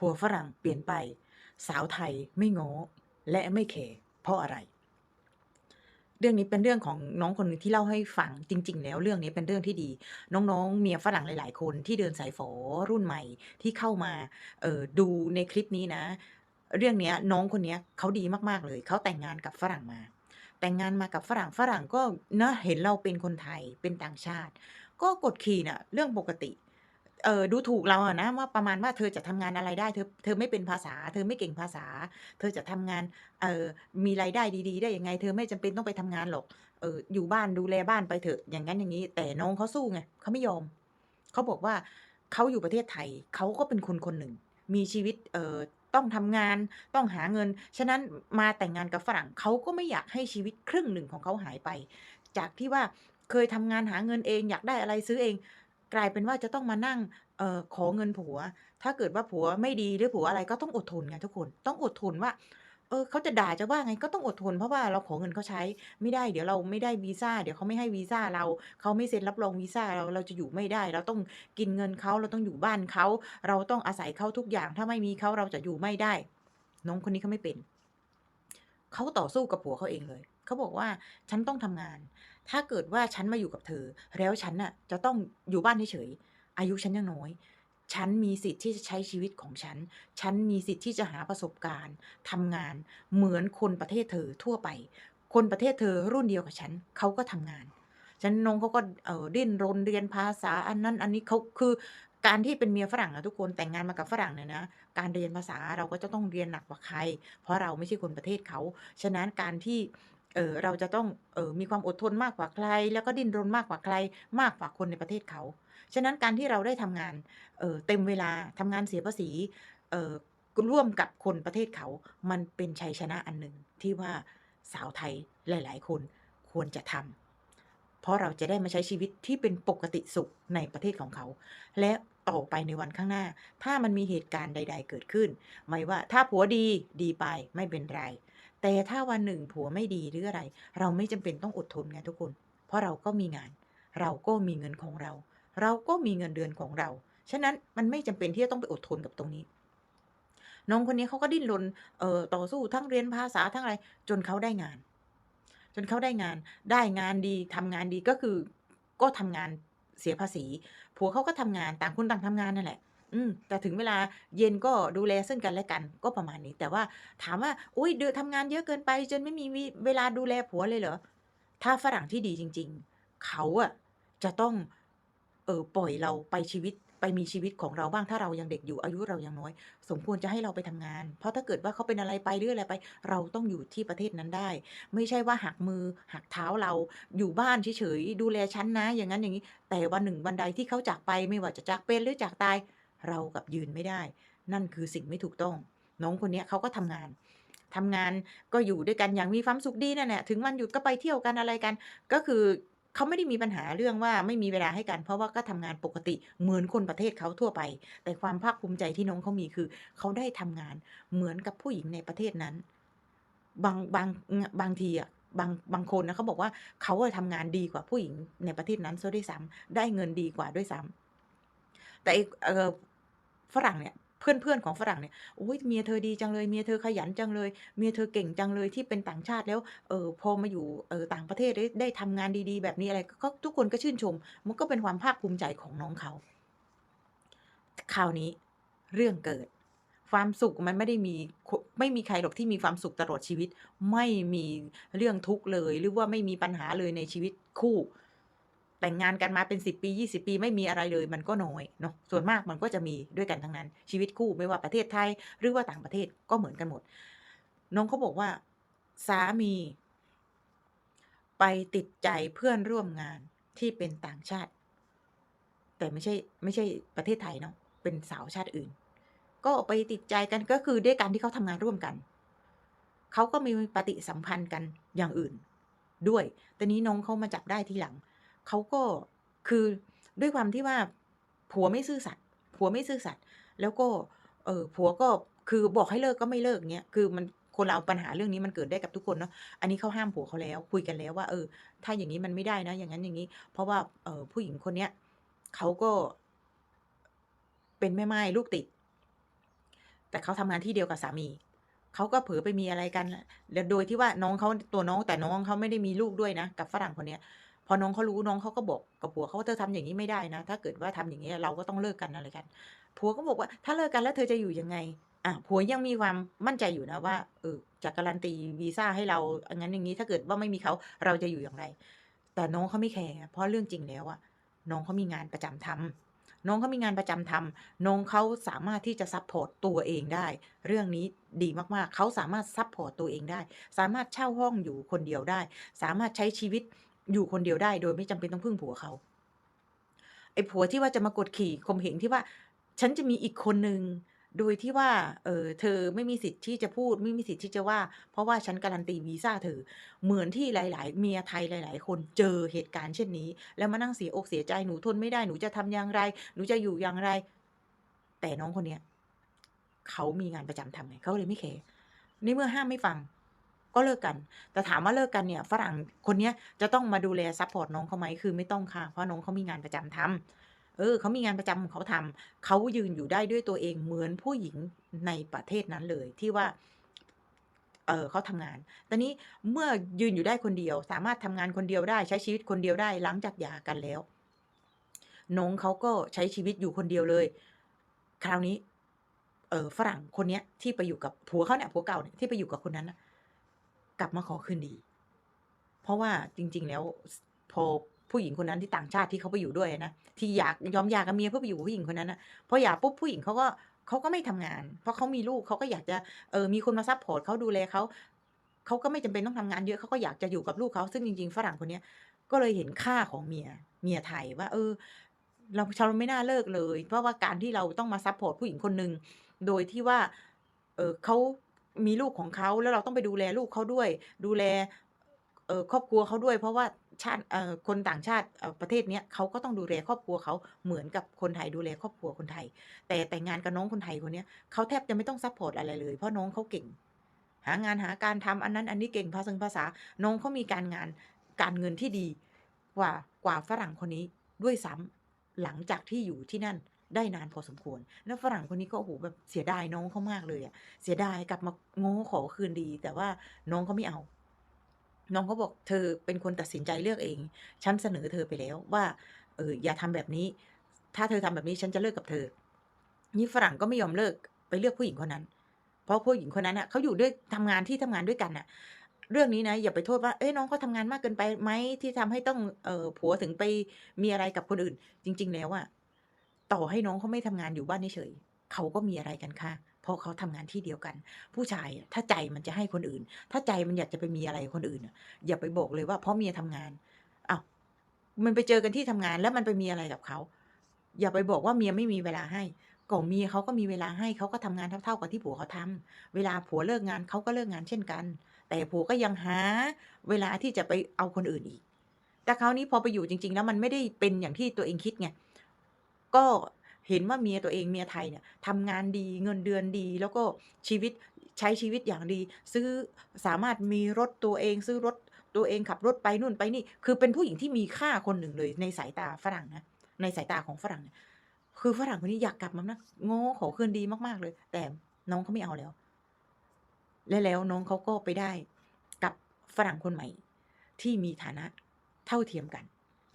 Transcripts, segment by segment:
ผัวฝรั่งเปลี่ยนไป สาวไทยไม่ง้อและไม่แคร์เพราะอะไร เรื่องนี้เป็นเรื่องของน้องคนหนึ่งที่เล่าให้ฟังจริง ๆ แล้วเรื่องนี้เป็นเรื่องที่ดี น้องๆ เมียฝรั่งหลาย ๆ คนที่เดินสายฝอรุ่นใหม่ที่เข้ามาออดูในคลิปนี้นะ เรื่องนี้น้องคนนี้เขาดีมากๆเลยเขาแต่งงานกับฝรั่งมาแต่งงานมากับฝรั่งฝรั่งก็นะเห็นเราเป็นคนไทยเป็นต่างชาติ ก็กดขี่น่ะเรื่องปกติ เออดูถูกเราอะนะว่า ประมาณว่า เธอจะทำงานอะไรได้ เธอ เธอไม่เป็นภาษา เธอไม่เก่งภาษา เธอจะทำงาน เออมีรายได้ดี ๆ ได้ยังไง เธอไม่จำเป็นต้องไปทำงานหรอก เอออยู่บ้านดูแลบ้านไปเถอะ อย่างนั้นอย่างนี้ แต่น้องเขาสู้ไง เขาไม่ยอม เขาบอกว่า เขาอยู่ประเทศไทย เขาก็เป็นคนคนหนึ่ง มีชีวิต เออต้องทำงาน ต้องหาเงิน ฉะนั้น มาแต่งงานกับฝรั่ง เขาก็ไม่อยากให้ชีวิตครึ่งหนึ่งของเขาหายไป จากที่ว่าเคยทำงานหาเงินเอง อยากได้อะไรซื้อเอง กลายเป็นว่าจะต้องมานั่งเออขอเงินผัว ถ้าเกิดว่าผัวไม่ดีหรือผัวอะไรก็ต้องอดทนไงทุกคนต้องอดทนว่าเออเขาจะด่าจะว่าไงก็ต้องอดทนเพราะว่าเราขอเงินเขาใช้ไม่ได้เดี๋ยวเราไม่ได้วีซ่าเดี๋ยวเขาไม่ให้วีซ่าเราเขาไม่เซ็นรับรองวีซ่าเราเราจะอยู่ไม่ได้ เราต้องกินเงินเขาเราต้องอยู่บ้านเขาเราต้องอาศัยเขาทุกอย่าง ถ้าไม่มีเขาเราจะอยู่ไม่ได้ น้องคนนี้เขาไม่เป็นเขาต่อสู้กับผัวเขาเองเลยเขาบอกว่าฉันต้องทำงาน ถ้าเกิดว่าฉันมาอยู่กับเธอ แล้วฉันน่ะจะต้องอยู่บ้านเฉยๆอายุฉันยังน้อย ฉันมีสิทธิ์ที่จะใช้ชีวิตของฉัน ฉันมีสิทธิ์ที่จะหาประสบการณ์ทำงานเหมือนคนประเทศเธอทั่วไป คนประเทศเธอรุ่นเดียวกับฉันเขาก็ทำงาน ฉันน้องเขาก็เออดิ้นรนเรียนภาษาอันนั้นอันนี้เขาคือการที่เป็นเมียฝรั่งอะทุกคนแต่งงานมากับฝรั่งเนี่ยนะการเรียนภาษาเราก็จะต้องเรียนหนักกว่าใคร เพราะเราไม่ใช่คนประเทศเขา ฉะนั้นการที่ เออเราจะต้องเออมีความอดทนมากกว่าใคร แล้วก็ดิ้นรนมากกว่าใคร มากกว่าคนในประเทศเขา ฉะนั้นการที่เราได้ทำงานเออเต็มเวลาทำงานเสียภาษีเออร่วมกับคนประเทศเขา มันเป็นชัยชนะอันหนึ่งที่ว่าสาวไทยหลาย ๆ คนควรจะทำเพราะเราจะได้มาใช้ชีวิตที่เป็นปกติสุขในประเทศของเขา และต่อไปในวันข้างหน้า ถ้ามันมีเหตุการณ์ใด ๆ เกิดขึ้น ไม่ว่าถ้าผัวดีดีไปไม่เป็นไร แต่ถ้าวันหนึ่งผัวไม่ดีหรืออะไร เราไม่จำเป็นต้องอดทนไงทุกคน เพราะเราก็มีงาน เราก็มีเงินของเรา เราก็มีเงินเดือนของเรา ฉะนั้นมันไม่จำเป็นที่จะต้องไปอดทนกับตรงนี้ น้องคนนี้เขาก็ดิ้นรนเอ่อต่อสู้ทั้งเรียนภาษาทั้งอะไร จนเขาได้งาน จนเขาได้งาน ได้งานดีทำงานดีก็คือก็ทำงานเสียภาษี ผัวเขาก็ทำงานต่างคนต่างทำงานนั่นแหละ อืมแต่ถึงเวลาเย็นก็ดูแลซึ่งกันและกันก็ประมาณนี้ แต่ว่าถามว่าอุ๊ยเดอทำงานเยอะเกินไปจนไม่มีเวลาดูแลผัวเลยเหรอถ้าฝรั่งที่ดีจริง ๆ เขาอะจะต้องเออปล่อยเราไปชีวิตไปมีชีวิตของเราบ้างถ้าเรายังเด็กอยู่อายุเรายังน้อย สมควรจะให้เราไปทำงาน เพราะถ้าเกิดว่าเขาเป็นอะไรไปหรืออะไรไป เราต้องอยู่ที่ประเทศนั้นได้ ไม่ใช่ว่าหักมือหักเท้าเราอยู่บ้านเฉยๆดูแลฉันนะ อย่างงั้นอย่างงี้ แต่วันหนึ่งวันใดที่เขาจากไปไม่ว่าจะจากเป็นหรือจากตาย เรากับยืนไม่ได้ นั่นคือสิ่งไม่ถูกต้อง น้องคนนี้เขาก็ทำงานทำงานก็อยู่ด้วยกันอย่างมีความสุขดีนั่นแหละถึงวันหยุดก็ไปเที่ยวกันอะไรกัน ก็คือเขาไม่ได้มีปัญหาเรื่องว่าไม่มีเวลาให้กัน เพราะว่าก็ทำงานปกติเหมือนคนประเทศเขาทั่วไป แต่ความภาคภูมิใจที่น้องเขามีคือเขาได้ทำงานเหมือนกับผู้หญิงในประเทศนั้น บางบางบางทีอะบางบางคนนะเขาบอกว่าเขาอะทำงานดีกว่าผู้หญิงในประเทศนั้นเสียด้วยซ้ำได้เงินดีกว่าด้วยซ้ำ แต่ไอ้เออฝรั่งเนี่ยเพื่อนๆของฝรั่งเนี่ย"โอ๊ยเมียเธอดีจังเลยเมียเธอขยันจังเลย เมียเธอเก่งจังเลยที่เป็นต่างชาติแล้วเออพอมาอยู่เออต่างประเทศได้ได้ทำงานดีๆ แบบนี้อะไร"ก็ทุกคนก็ชื่นชม มันก็เป็นความภาคภูมิใจของน้องเขาคราวนี้เรื่องเกิด ความสุขมันไม่ได้มีไม่มีใครหรอกที่มีความสุขตลอดชีวิต ไม่มีเรื่องทุกข์เลย หรือว่าไม่มีปัญหาเลยในชีวิตคู่ แต่งงานกันมาเป็น 10 ปี 20 ปีไม่มีอะไรเลยมันก็น้อยเนาะส่วนมากมันก็จะมีด้วยกันทั้งนั้น ชีวิตคู่ไม่ว่าประเทศไทย หรือว่าต่างประเทศก็เหมือนกันหมด น้องเขาบอกว่าสามี ไปติดใจเพื่อนร่วมงานที่เป็นต่างชาติ แต่ไม่ใช่ไม่ใช่ประเทศไทยเนาะเป็นสาวชาติอื่น ก็ไปติดใจกันก็คือด้วยการที่เขาทำงานร่วมกันเขาก็มีปฏิสัมพันธ์กันอย่างอื่นด้วย แต่นี้น้องเขามาจับได้ทีหลัง เขาก็คือด้วยความที่ว่าผัวไม่ซื่อสัตย์ผัวไม่ซื่อสัตย์แล้วก็ เออผัวก็คือบอกให้เลิกก็ไม่เลิกเงี้ยคือมันคนเราปัญหาเรื่องนี้มันเกิดได้กับทุกคนเนาะ อันนี้เขาห้ามผัวเขาแล้ว คุยกันแล้วว่า เออ ถ้าอย่างงี้มันไม่ได้นะ อย่างงั้นอย่างงี้ เพราะว่าเออผู้หญิงคนเนี้ยเขาก็เป็นแม่ไม่ายลูกติด แต่เขาทำงานที่เดียวกับสามี เขาก็เผลอไปมีอะไรกันแล้วโดยที่ว่าน้องเขาตัวน้องแต่น้องเขาไม่ได้มีลูกด้วยนะ กับฝรั่งคนเนี้ย พอน้องเขารู้น้องเขาก็บอกกับผัวเขาว่าเธอทำอย่างนี้ไม่ได้นะ ถ้าเกิดว่าทำอย่างนี้เราก็ต้องเลิกกันอะไรกัน ผัวก็บอกว่าถ้าเลิกกันแล้วเธอจะอยู่ยังไงอะผัวยังมีความมั่นใจอยู่นะว่าเออจะการันตีวีซ่าให้เราอย่างนั้นอย่างนี้ถ้าเกิดว่าไม่มีเขาเราจะอยู่อย่างไร แต่น้องเขาไม่แคร์เพราะเรื่องจริงแล้วอะน้องเขามีงานประจำทำน้องเขามีงานประจำทำน้องเขาสามารถที่จะซัพพอร์ตตัวเองได้ เรื่องนี้ดีมากๆ เขาสามารถซัพพอร์ตตัวเองได้ สามารถเช่าห้องอยู่คนเดียวได้ สามารถใช้ชีวิต อยู่คนเดียวได้โดยไม่จำเป็นต้องพึ่งผัวเขาไอ้ผัวที่ว่าจะมากดขี่ข่มเหงที่ว่า ฉันจะมีอีกคนหนึ่งโดยที่ว่า เออเธอไม่มีสิทธิ์ที่จะพูด ไม่มีสิทธิ์ที่จะว่า เพราะว่าฉันการันตีวีซ่าเธอ เหมือนที่หลาย ๆ เมียไทยหลาย ๆ คนเจอเหตุการณ์เช่นนี้ แล้วมานั่งเสียอกเสียใจหนูทนไม่ได้หนูจะทำอย่างไร หนูจะอยู่อย่างไร แต่น้องคนเนี้ยเขามีงานประจำทำไงเขาเลยไม่แคร์ในเมื่อห้ามไม่ฟัง ก็เลิกกัน แต่ถามว่าเลิกกันเนี่ยฝรั่งคนเนี้ยจะต้องมาดูแลซัพพอร์ตน้องเขาไหมคือไม่ต้องค่ะ เพราะน้องเขามีงานประจำทำเออเขามีงานประจำของเขาทำเขายืนอยู่ได้ด้วยตัวเองเหมือนผู้หญิงในประเทศนั้นเลยที่ว่าเออเขาทำงาน ตอนนี้เมื่อยืนอยู่ได้คนเดียว สามารถทำงานคนเดียวได้ใช้ชีวิตคนเดียวได้หลังจากหย่ากันแล้วน้องเขาก็ใช้ชีวิตอยู่คนเดียวเลย คราวนี้ เออฝรั่งคนเนี้ยที่ไปอยู่กับผัวเขาเนี่ยผัวเก่าเนี่ยที่ไปอยู่กับคนนั้นนะ กลับมาขอคืนดี เพราะว่าจริง ๆ แล้วพอผู้หญิงคนนั้นที่ต่างชาติที่เขาไปอยู่ด้วยนะที่อยากยอมหย่ากับเมียเพื่อไปอยู่กับผู้หญิงคนนั้นนะพอหย่าปุ๊บผู้หญิงเขาก็เขาก็ไม่ทำงาน เพราะเขามีลูกเขาก็อยากจะเออมีคนมาซัพพอร์ตเขาดูแลเขาเขาก็ไม่จำเป็นต้องทำงานเยอะเขาก็อยากจะอยู่กับลูกเขาซึ่งจริง ๆ ฝรั่งคนเนี้ยก็เลยเห็นค่าของเมียเมียไทยว่า เออ เราเราไม่น่าเลิกเลย เพราะว่าการที่เราต้องมาซัพพอร์ตผู้หญิงคนหนึ่งโดยที่ว่า เออเขา มีลูกของเขาแล้วเราต้องไปดูแลลูกเขาด้วย ดูแลครอบครัวเขาด้วย เพราะว่าชาติคนต่างชาติประเทศเนี้ยเขาก็ต้องดูแลครอบครัวเขาเหมือนกับคนไทยดูแลครอบครัวคนไทย แต่แต่งงานกับน้องคนไทยคนเนี้ยเขาแทบจะไม่ต้องซัพพอร์ตอะไรเลยเพราะน้องเขาเก่ง หางานหาการทำอันนั้นอันนี้เก่งภาษาภาษา น้องเขามีการงานการเงินที่ดีกว่ากว่าฝรั่งคนนี้ด้วยซ้ำหลังจากที่อยู่ที่นั่น ได้นานพอสมควร แล้วฝรั่งคนนี้ก็โอ้โหแบบเสียดายน้องเขามากเลยอะเสียดายกลับมาง้อขอคืนดี แต่ว่าน้องเขาไม่เอา น้องเขาบอกเธอเป็นคนตัดสินใจเลือกเอง ฉันเสนอเธอไปแล้วว่า เอออย่าทำแบบนี้ ถ้าเธอทำแบบนี้ฉันจะเลิกกับเธอ นี่ฝรั่งก็ไม่ยอมเลิกไปเลือกผู้หญิงคนนั้น เพราะผู้หญิงคนนั้นอะเขาอยู่ด้วยทำงานที่ทำงานด้วยกันอะเรื่องนี้นะอย่าไปโทษว่าเอ้ยน้องเขาทำงานมากเกินไปไหมที่ทำให้ต้องเออผัวถึงไปมีอะไรกับคนอื่น จริง ๆ แล้วอะ ต่อให้น้องเขาไม่ทำงานอยู่บ้านเฉยเขาก็มีอะไรกันค่ะ เพราะเขาทำงานที่เดียวกัน ผู้ชายถ้าใจมันจะให้คนอื่น ถ้าใจมันอยากจะไปมีอะไรคนอื่นอะอย่าไปบอกเลยว่าเพราะเมียทำงานอ้าวมันไปเจอกันที่ทำงานแล้วมันไปมีอะไรกับเขา อย่าไปบอกว่าเมียไม่มีเวลาให้ก็เมียเขาก็มีเวลาให้เขาก็ทำงานเท่าๆกับที่ผัวเขาทำเวลาผัวเลิกงานเขาก็เลิกงานเช่นกัน แต่ผัวก็ยังหาเวลาที่จะไปเอาคนอื่นอีก แต่คราวนี้พอไปอยู่จริง ๆ แล้วมันไม่ได้เป็นอย่างที่ตัวเองคิดไง ก็เห็นว่าเมียตัวเองเมียไทยเนี่ยทำงานดีเงินเดือนดี แล้วก็ชีวิตใช้ชีวิตอย่างดี ซื้อสามารถมีรถตัวเองซื้อรถตัวเองขับรถไปนู่นไปนี่ คือเป็นผู้หญิงที่มีค่าคนหนึ่งเลยในสายตาฝรั่งนะในสายตาของฝรั่งเนี่ยคือฝรั่งคนนี้อยากกลับมานะโง่ขอคืนดีมากๆเลย แต่น้องเขาไม่เอาแล้ว และแล้วน้องเขาก็ไปได้กับฝรั่งคนใหม่ ที่มีฐานะเท่าเทียมกัน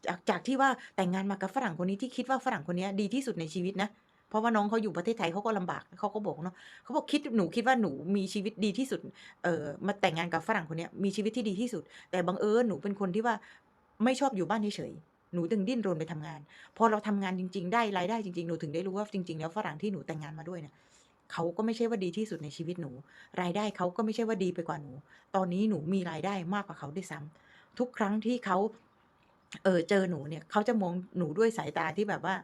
จากจากที่ว่าแต่งงานมากับฝรั่งคนนี้ที่คิดว่าฝรั่งคนนี้ดีที่สุดในชีวิตนะ เพราะว่าน้องเขาอยู่ประเทศไทยเขาก็ลำบากเขาก็บอกเนาะเขาบอกคิดหนูคิดว่าหนูมีชีวิตดีที่สุดเออมาแต่งงานกับฝรั่งคนนี้มีชีวิตที่ดีที่สุด แต่บังเอิญหนูเป็นคนที่ว่าไม่ชอบอยู่บ้านเฉยหนูถึงดิ้นรนไปทำงาน พอเราทำงานจริง ๆ ได้รายได้จริงๆ หนูถึงได้รู้ว่าจริง ๆ แล้วฝรั่งที่หนูแต่งงานมาด้วยเนี่ยเขาก็ไม่ใช่ว่าดีที่สุดในชีวิตหนู รายได้เขาก็ไม่ใช่ว่าดีไปกว่าหนู ตอนนี้หนูมีรายได้มากกว่าเขาด้วยซ้ำทุกครั้งที่เขา เออเจอหนูเนี่ยเขาจะมองหนูด้วยสายตาที่แบบว่า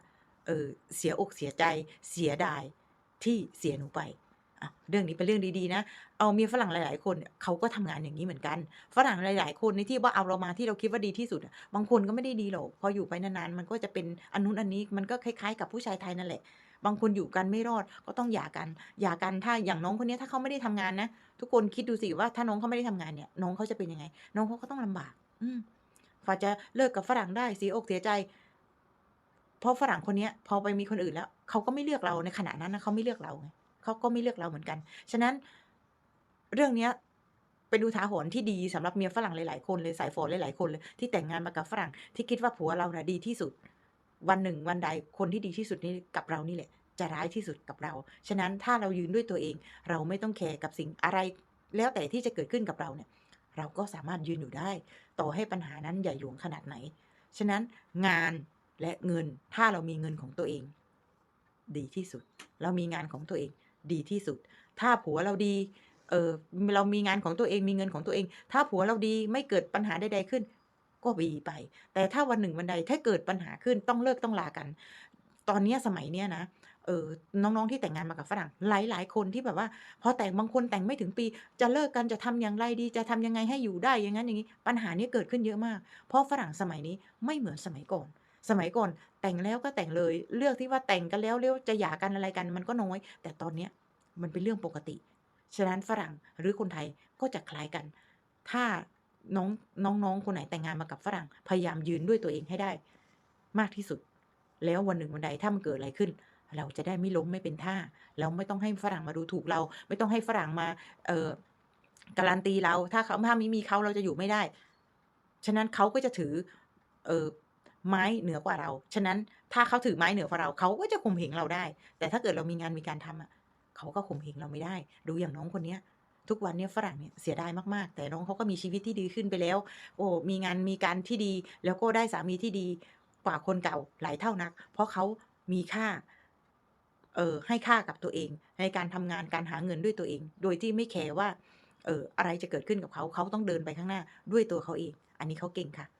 เออเสียอกเสียใจเสียดายที่เสียหนูไปเรื่องนี้เป็นเรื่องดีๆนะ เอาเมียฝรั่งหลาย ๆ คนเขาก็ทำงานอย่างนี้เหมือนกัน ฝรั่งหลาย ๆ คนในที่ว่าเอาเรามาที่เราคิดว่าดีที่สุด บางคนก็ไม่ได้ดีหรอก พออยู่ไปนาน ๆ มันก็จะเป็นอันนู้นอันนี้มันก็คล้าย ๆ กับผู้ชายไทยนั่นแหละ บางคนอยู่กันไม่รอดก็ต้องหย่ากัน หย่ากันถ้าอย่างน้องคนนี้ถ้าเขาไม่ได้ทำงานนะ ทุกคนคิดดูสิว่าถ้าน้องเขาไม่ได้ทำงานเนี่ย น้องเขาจะเป็นยังไง น้องเขาก็ต้องลำบาก อื มฝ่าจะเลิกกับฝรั่งได้เสียอกเสียใจ เพราะฝรั่งคนเนี้ยพอไปมีคนอื่นแล้ว เขาก็ไม่เลือกเราในขณะนั้นนะเขาไม่เลือกเราไงเขาก็ไม่เลือกเราเหมือนกัน ฉะนั้นเรื่องเนี้ยเป็นอุทาหรณ์ที่ดีสำหรับเมียฝรั่งหลายๆคนเลยสายฝอหลายๆคนเลย ที่แต่งงานมากับฝรั่งที่คิดว่าผัวเราน่ะดีที่สุด วันหนึ่งวันใดคนที่ดีที่สุดนี้กับเรานี่แหละ จะร้ายที่สุดกับเรา ฉะนั้นถ้าเรายืนด้วยตัวเอง เราไม่ต้องแคร์กับสิ่งอะไร แล้วแต่ที่จะเกิดขึ้นกับเราเนี่ย เราก็สามารถยืนอยู่ได้ ต่อให้ปัญหานั้นใหญ่หลวงขนาดไหน ฉะนั้นงานและเงินถ้าเรามีเงินของตัวเอง ดีที่สุด เรามีงานของตัวเอง ดีที่สุด ถ้าผัวเราดีเออเรามีงานของตัวเองมีเงินของตัวเอง ถ้าผัวเราดีไม่เกิดปัญหาใดๆขึ้น ก็ดีไป แต่ถ้าวันหนึ่งวันใดถ้าเกิดปัญหาขึ้นต้องเลิกต้องลากัน ตอนนี้สมัยเนี้ยนะ เออน้องๆที่แต่งงานมากับฝรั่งหลายๆ คนที่แบบว่า พอแต่งบางคนแต่งไม่ถึงปี จะเลิกกันจะทำอย่างไรดี จะทำยังไงให้อยู่ได้อย่างงั้นอย่างงี้ ปัญหานี้เกิดขึ้นเยอะมาก เพราะฝรั่งสมัยนี้ไม่เหมือนสมัยก่อน สมัยก่อนแต่งแล้วก็แต่งเลย เลือกที่ว่าแต่งกันแล้วแล้วจะหย่ากันอะไรกันมันก็น้อย แต่ตอนเนี้ยมันเป็นเรื่องปกติ ฉะนั้นฝรั่งหรือคนไทยก็จะคล้ายกัน ถ้าน้องน้องๆคนไหนแต่งงานมากับฝรั่ง พยายามยืนด้วยตัวเองให้ได้ มากที่สุด แล้ววันหนึ่งวันใดถ้ามันเกิดอะไรขึ้น เราจะได้ไม่ล้มไม่เป็นท่าแล้วไม่ต้องให้ฝรั่งมาดูถูกเรา ไม่ต้องให้ฝรั่งมา เอ่อการันตีเราถ้าเขาถ้าไม่มีเขาเราจะอยู่ไม่ได้ ฉะนั้นเขาก็จะถือ เอ่อไม้เหนือกว่าเรา ฉะนั้นถ้าเขาถือไม้เหนือกว่าเราเขาก็จะข่มเหงเราได้ แต่ถ้าเกิดเรามีงานมีการทำอะเขาก็ข่มเหงเราไม่ได้ ดูอย่างน้องคนเนี้ย ทุกวันเนี้ยฝรั่งเนี่ยเสียดายมากๆ แต่น้องเขาก็มีชีวิตที่ดีขึ้นไปแล้ว โอ้มีงานมีการที่ดี แล้วก็ได้สามีที่ดีกว่าคนเก่าหลายเท่านัก เพราะเขามีค่า เออให้ค่ากับตัวเอง ในการทำงานการหาเงินด้วยตัวเอง โดยที่ไม่แคร์ว่าเอออะไรจะเกิดขึ้นกับเขาเขาต้องเดินไปข้างหน้าด้วยตัวเขาเอง อันนี้เขาเก่งค่ะ